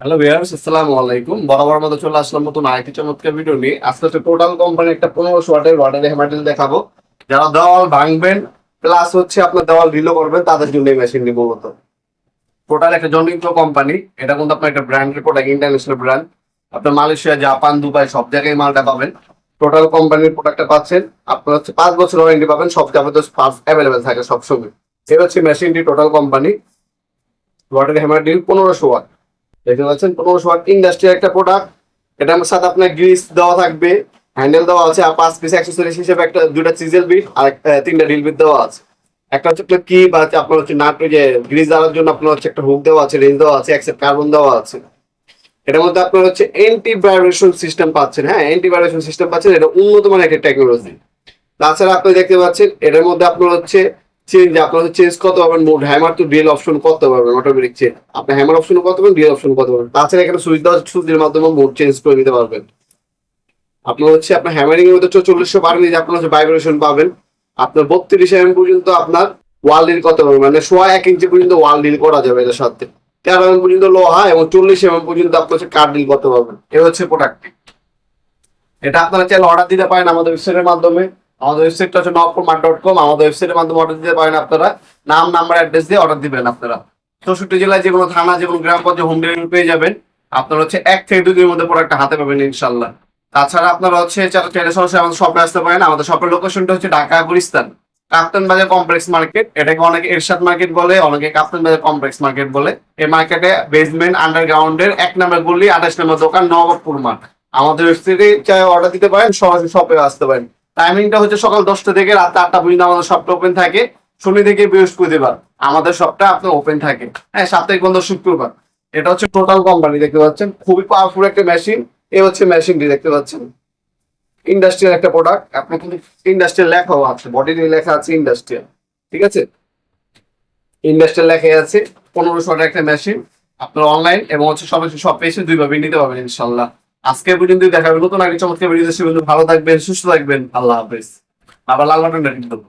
Hello viewers, আসসালামু আলাইকুম। বরাবর মতো চলে আসলাম নতুন আরেকটি চমৎকার ভিডিও নিয়ে। আজকে হচ্ছে টোটাল কোম্পানি একটা পনেরোশো ওয়াটের ওয়াটার হ্যামাটেল দেখাবো। যারা দেওয়াল ভাঙবেন প্লাস হচ্ছে আপনার দেওয়াল রিলো করবেন, তাদের জন্য এই মেশিনটি মূলত। টোটাল একটা জনপ্রিয় কোম্পানি এটা কিন্তু আপনার একটা ব্র্যান্ডের প্রোডাক্ট ইন্টারন্যাশনাল ব্র্যান্ড আপনার মালয়েশিয়া, জাপান, দুবাই, সব জায়গায় মালটা পাবেন। টোটাল কোম্পানির প্রোডাক্টটা পাচ্ছেন, আপনার হচ্ছে পাঁচ বছর ওয়ারেন্টি পাবেন, সব যাবতীয় পার্টস অ্যাভেলেবেল থাকে সবসময়। এই হচ্ছে মেশিনটি total company water hammer drill পনেরোশো ওয়াট দেখতে পাচ্ছেন পনেরোশো ওয়াট ইন্ডাস্ট্রিয়াল একটা প্রোডাক্ট এটার সাথে আপনার গ্রিস দেওয়া থাকবে হ্যান্ডেল দেওয়া আছে আর পাঁচ পিস অ্যাক্সেসরিজ হিসেবে একটা দুটা চিজেল বিট আর একটা, তিনটা ড্রিল বিট দেওয়া আছে। একটা হচ্ছে আপনার কি বা আপনার হচ্ছে নাট যে গ্রিস দেওয়ার জন্য আপনার হচ্ছে একটা হুক দেওয়া আছে রেঞ্জ দেওয়া আছে অ্যাক্সেপ্ট কার্বন দেওয়া আছে। এটার মধ্যে আপনার হচ্ছে অ্যান্টি সিস্টেম পাচ্ছেন হ্যাঁ অ্যান্টি সিস্টেম পাচ্ছেন এটা উন্নত মানের একটা টেকনোলজি তাছাড়া আপনি দেখতে পাচ্ছেন এটার মধ্যে আপনার হচ্ছে চেঞ্জ আপনার চেঞ্জ করতে পারবেন মোড হ্যামার তো ড্রিল অপশন করতে পারবেন অটোমেটিক চেঞ্জ আপনি হ্যামার অপশন করতে পারবেন ড্রিল অপশন করতে পারবেন তাছাড়া এখানে সুইচ দেওয়া সুইচের মাধ্যমে মোড চেঞ্জ করে নিতে পারবেন। আপনার হচ্ছে, আপনার হ্যামারিং এর মধ্যে চল্লিশশো পার নিয়ে আপনার হচ্ছে ভাইব্রেশন পাবেন। আপনার বত্রিশ এম পর্যন্ত আপনার ওয়াল ডিল করতে পারবেন মানে সোয়া এক ইঞ্চি পর্যন্ত ওয়াল ডিল করা যাবে এটার সাথে। তেরো এম পর্যন্ত লোহা এবং চল্লিশ এম পর্যন্ত আপনার হচ্ছে কাঠ ডিল করতে পারবেন। এ হচ্ছে প্রোডাক্টটি এটা আপনারা চাইলে অর্ডার দিতে পারেন আমাদের ওয়েবসাইটের মাধ্যমে। আমাদের ওয়েবসাইটটা হচ্ছে নবকুমার ডট কম আমাদের ওয়েবসাইটের মাধ্যমে অর্ডার দিতে পারেন আপনারা। নাম নাম্বার অ্যাড্রেস দিয়ে অর্ডার দিবেন আপনারা। চৌষট্টি জেলায় যে কোনো থানা, যে কোনো গ্রাম পর্যায়ে হোম ডেলিভারি পেয়ে যাবেন। আপনার হচ্ছে এক থেকে দুই দিনের মধ্যে প্রোডাক্টটা হাতে পাবেন ইনশাল্লাহ তাছাড়া আপনারা হচ্ছে চাইলে সরাসরি আমাদের শপে আসতে পারেন, আমাদের শপের লোকেশনটা হচ্ছে ঢাকা গুলিস্তান। কাপ্তান বাজার কমপ্লেক্স মার্কেট এটাকে অনেকে এরশাদ মার্কেট বলে, অনেকে কাপ্তান বাজার কমপ্লেক্স মার্কেট বলে। এই মার্কেটে বেসমেন্ট আন্ডারগ্রাউন্ডের এক নম্বর গলি, আঠাশ নম্বর দোকান, নবাবপুর মাঠ। আমাদের ওয়েবসাইটে চাই অর্ডার দিতে পারেন, সরাসরি শপে আসতে পারেন। টাইমিংটা হচ্ছে সকাল দশটা থেকে রাত আটটা পর্যন্ত আমাদের শপটা ওপেন থাকে। শনি থেকে বৃহস্পতিবার আমাদের সবটা আপনার ওপেন থাকে। হ্যাঁ সাপ্তাহিক বন্ধ শুক্রবার। এটা হচ্ছে টোটাল কোম্পানি দেখতে পাচ্ছেন? খুবই পাওয়ারফুল একটা মেশিন এ হচ্ছে মেশিনটি দেখতে পাচ্ছেন? ইন্ডাস্ট্রিয়াল একটা প্রোডাক্ট আপনার কিন্তু ইন্ডাস্ট্রিয়াল লেখাও আছে। বডি লেখা আছে ইন্ডাস্ট্রিয়াল ঠিক আছে? ইন্ডাস্ট্রিয়াল লেখা আছে। পনেরোশো একটা মেশিন আপনার অনলাইন এবং হচ্ছে সবাই সব এসে দুইভাবে নিতে পারবেন, ইনশাল্লাহ। আজকে পর্যন্ত দেখা হবে। নতুন আগে চমৎকার ভিডিও ভালো থাকবেন, সুস্থ থাকবেন। আল্লাহ হাফেজ। আবার লাল বাটনটা দেবো।